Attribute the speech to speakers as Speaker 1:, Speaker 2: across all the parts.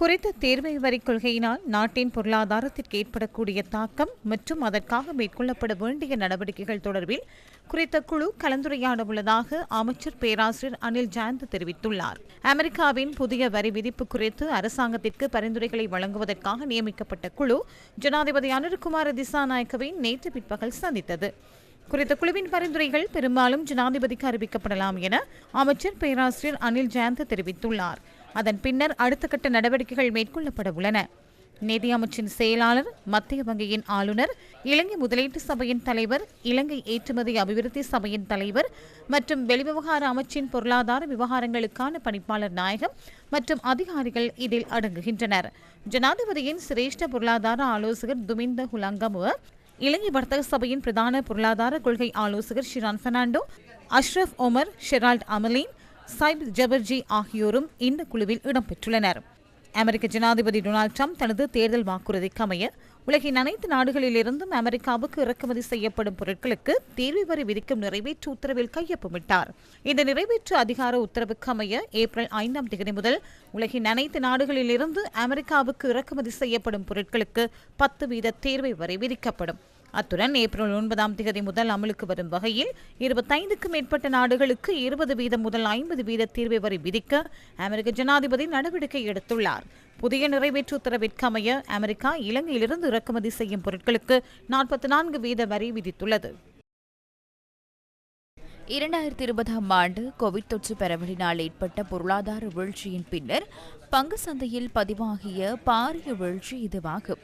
Speaker 1: குறித்த தேர்வை வரி கொள்கையினால் நாட்டின் பொருளாதாரத்திற்கு ஏற்படக்கூடிய தாக்கம் மற்றும் அதற்காக மேற்கொள்ளப்பட வேண்டிய நடவடிக்கைகள் தொடர்பில் குறித்த குழு கலந்துரையாட உள்ளதாக அமைச்சர் பேராசிரியர் அனில் ஜாயந்த் தெரிவித்துள்ளார். அமெரிக்காவின் புதிய வரி விதிப்பு குறித்து அரசாங்கத்திற்கு பரிந்துரைகளை வழங்குவதற்காக நியமிக்கப்பட்ட குழு ஜனாதிபதி அனுர்குமார் திசாநாயக்கவை நேற்று பிற்பகல் சந்தித்தது. குறித்த குழுவின் பரிந்துரைகள் பெரும்பாலும் ஜனாதிபதிக்கு அறிவிக்கப்படலாம் என அமைச்சர் பேராசிரியர் அனில் ஜெயந்த் தெரிவித்துள்ளார். அதன் பின்னர் அடுத்த கட்ட நடவடிக்கைகள் மேற்கொள்ளப்பட உள்ளன. நிதி அமைச்சின் செயலாளர் மத்திய வங்கியின் ஆளுநர் இலங்கை முதலீட்டு சபையின் தலைவர் இலங்கை ஏற்றுமதி அபிவிருத்தி சபையின் தலைவர் மற்றும் வெளிவிவகார அமைச்சின் பொருளாதார விவகாரங்களுக்கான பணிப்பாளர் நாயகம் மற்றும் அதிகாரிகள் இதில் அடங்குகின்றனர். ஜனாதிபதியின் சிரேஷ்ட பொருளாதார ஆலோசகர் துமிந்த ஹுலங்கமுவ இலங்கை வர்த்தக சபையின் பிரதான பொருளாதார கொள்கை ஆலோசகர் ஷிரான் பெர்னாண்டோ அஷ்ரப் ஒமர் ஷெரால்ட் அமலீன் சைப் ஜபர்ஜி ஆகியோரும் இந்த குழுவில் இடம்பெற்றுள்ளனர். அமெரிக்க ஜனாதிபதி டொனால்ட் ட்ரம்ப் தனது தேர்தல் வாக்குறுதிக்கு அமைய உலகின் அனைத்து நாடுகளிலிருந்தும் அமெரிக்காவுக்கு இறக்குமதி செய்யப்படும் பொருட்களுக்கு தீர்வு வரி விதிக்கும் நிறைவேற்று உத்தரவில் கையொப்பமிட்டார். இந்த நிறைவேற்று அதிகார உத்தரவுக்கு அமைய ஏப்ரல் ஐந்தாம் தேதி முதல் உலகின் அனைத்து நாடுகளிலிருந்து அமெரிக்காவுக்கு இறக்குமதி செய்யப்படும் பொருட்களுக்கு பத்து வீத தேர்வை வரி விதிக்கப்படும். அத்துடன் ஏப்ரல் ஒன்பதாம் தேதி முதல் அமலுக்கு வரும் வகையில் இருபத்தைந்துக்கும் மேற்பட்ட நாடுகளுக்கு இருபது வீதம் முதல் ஐம்பது வீத தீர்வை வரி விதிக்க அமெரிக்க ஜனாதிபதி நடவடிக்கை எடுத்துள்ளார். புதிய நிறைவேற்று உத்தரவிற்கு அமைய அமெரிக்கா இலங்கையிலிருந்து இறக்குமதி செய்யும் பொருட்களுக்கு நாற்பத்தி நான்கு வீத வரி விதித்துள்ளது.
Speaker 2: இரண்டாயிரத்தி இருபதாம் ஆண்டு கோவிட் தொற்று பரவலினால் ஏற்பட்ட பொருளாதார வீழ்ச்சியின் பின்னர் பங்கு சந்தையில் பதிவாகிய பாரிய வீழ்ச்சி இதுவாகும்.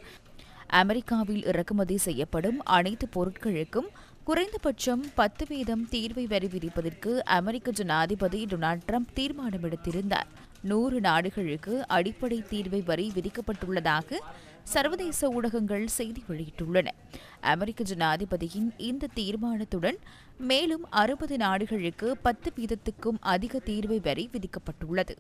Speaker 2: அமெரிக்காவில் இறக்குமதி செய்யப்படும் அனைத்து பொருட்களுக்கும் குறைந்தபட்சம் பத்து வீதம் தீர்வை வரி விதிப்பதற்கு அமெரிக்க ஜனாதிபதி டொனால்ட் ட்ரம்ப் தீர்மானம் எடுத்திருந்தார் நூறு நாடுகளுக்கு அடிப்படை தீர்வை வரி விதிக்கப்பட்டுள்ளதாக சர்வதேச ஊடகங்கள் செய்தி வெளியிட்டுள்ளன. அமெரிக்க ஜனாதிபதியின் இந்த தீர்மானத்துடன் மேலும் அறுபது நாடுகளுக்கு பத்து வீதத்துக்கும் அதிக தீர்வை வரி விதிக்கப்பட்டுள்ளது.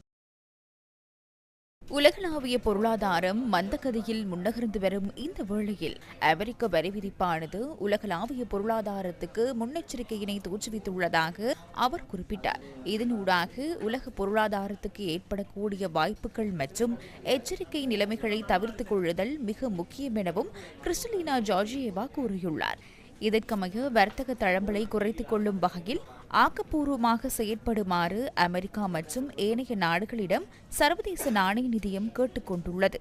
Speaker 2: உலகளாவிய பொருளாதாரம் மந்தகதியில் முன்னகர்ந்து வரும் இந்த வேளையில் அமெரிக்க வரி விதிப்பானது உலகளாவிய பொருளாதாரத்துக்கு முன்னெச்சரிக்கையினை தோற்றுவித்துள்ளதாக அவர் குறிப்பிட்டார். இதனூடாக உலக பொருளாதாரத்துக்கு ஏற்படக்கூடிய வாய்ப்புகள் மற்றும் எச்சரிக்கை நிலைமைகளை தவிர்த்துக் கொள்ளுதல் மிக முக்கியம் எனவும் கிறிஸ்டலினா ஜார்ஜியேவா கூறியுள்ளார். இதற்கமைய வர்த்தக தளம்பலை குறைத்துக் கொள்ளும் வகையில் ஆக்கப்பூர்வமாக செயற்படுமாறு அமெரிக்கா மற்றும் ஏனைய நாடுகளிடம் சர்வதேச நாணய நிதியம் கேட்டுக்கொண்டுள்ளது.